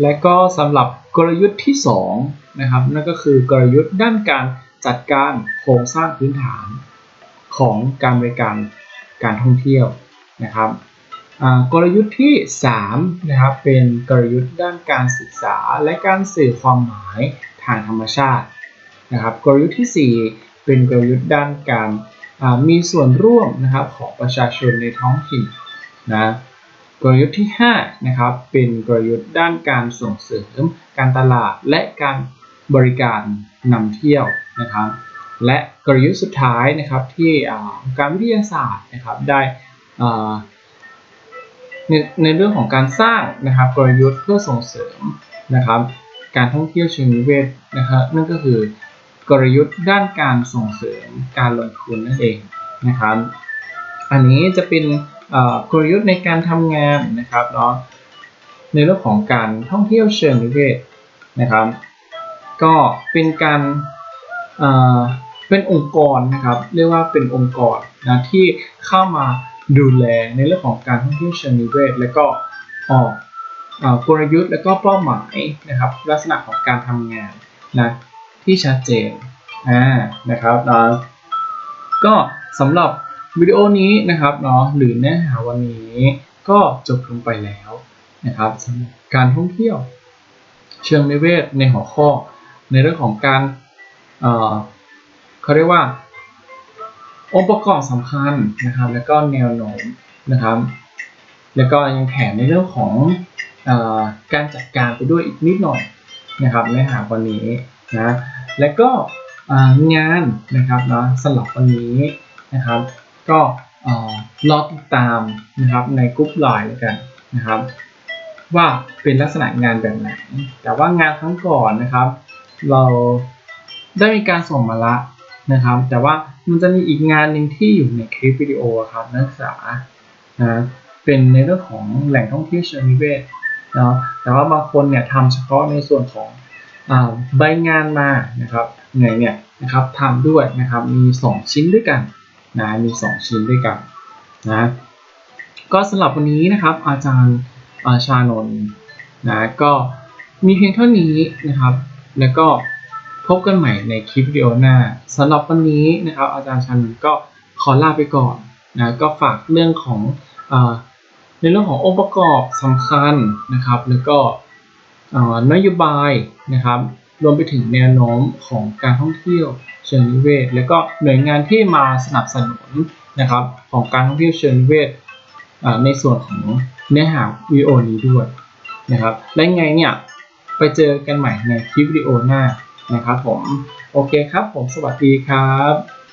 และก็สำหรับกลยุทธ์ที่2นะครับนั่นก็คือกลยุทธ์ด้านการจัดการโครงสร้างพื้นฐานของการบริการการท่องเที่ยวนะครับกลยุทธ์ที่3นะครับเป็นกลยุทธ์ด้านการศึกษาและการสื่อความหมายทางธรรมชาตินะครับกลยุทธ์ทีสี่4 เป็นกลยุทธ์ด้านการมีส่วนร่วมนะครับของประชาชนในท้องถิ่นนะ กลยุทธ์ที่5นะครับเป็นกลยุทธ์ด้านการส่งเสริม การตลาดและการบริการนำเที่ยวนะครับ และกลยุทธ์สุดท้ายนะครับที่การวิทยาศาสตร์นะครับได้ในในเรื่องของการสร้างนะครับกลยุทธ์เพื่อส่งเสริมนะครับ การท่องเที่ยวเชิงนิเวศนะครับนั่นก็คือกลยุทธ์ด้านการส่งเสริมการลงทุนนั่นเองนะครับ อันนี้จะเป็น กลยุทธ์ในการทำงานนะครับเนาะในเรื่องของการท่องเที่ยวเชิงนิเวศนะครับ ก็เป็นการเป็นองค์กรนะครับ เรียกว่าเป็นองค์กรนะที่เข้ามาดูแลในเรื่องของการท่องเที่ยวเชิงนิเวศ และก็ออกกลยุทธ์และก็เป้าหมายนะครับ ลักษณะของการทำงานนะที่ชัดเจนอ่านะครับเนะก็สำหรับ วิดีโอนี้นะครับเนาะหรือเนื้อหาวันนี้ก็จบลงไปแล้วนะครับสำหรับการท่องเที่ยว เชิงนิเวศในหัวข้อ ในเรื่องของการเอ่อเขาเรียกว่า องค์ประกอบสำคัญนะครับ แล้วก็แนวโน้มนะครับ แล้วก็ยังแถมในเรื่องของอการจัดการไปด้วยอีกนิดหน่อยนะครับเนื้อหาวันนี้นะและก็งานนะครับเนาะสำหรับวันนี้นะครับ ก็เอ่อรอติดตามนะครับในกลุ่มไลน์แล้วกันนะครับ ว่าเป็นลักษณะงานแบบไหน แต่ว่างานครั้งก่อนนะครับ เราได้มีการส่งมาละนะครับ แต่ว่ามันจะมีอีกงานหนึ่งที่อยู่ในคลิปวิดีโอครับนักศึกษานะเป็นในเรื่องของแหล่งท่องเที่ยวเชิงนิเวศเนาะแต่ว่าบางคนเนี่ยทำเฉพาะในส่วนของอใบงานมานะครับไงเนี่ยนะครับทำด้วยนะครับมี 2 ชิ้นด้วยกัน นะมี 2 ชิ้นด้วยกันนะก็สำหรับวันนี้นะครับอาจารย์อาชานนท์นะก็มีเพียงเท่านี้นะครับ แล้วก็พบกันใหม่ในคลิปวิดีโอหน้าสำหรับวันนี้นะครับ อาจารย์ชานนท์ก็ขอลาไปก่อนนะก็ฝากเรื่องของอในเรื่องขององค์ประกอบสำคัญนะครับ แล้วก็นโยบายนะครับ รวมไปถึงแนวโน้มของการท่องเที่ยว เชิงนิเวศ แล้วก็หน่วยงานที่มาสนับสนุนนะครับของการท่องเที่ยวเชิงนิเวศในส่วนของเนื้อหาวิดีโอนี้ด้วยนะครับและไงเนี่ยไปเจอกันใหม่ในคลิปวิดีโอหน้านะครับผม โอเคครับผมสวัสดีครับ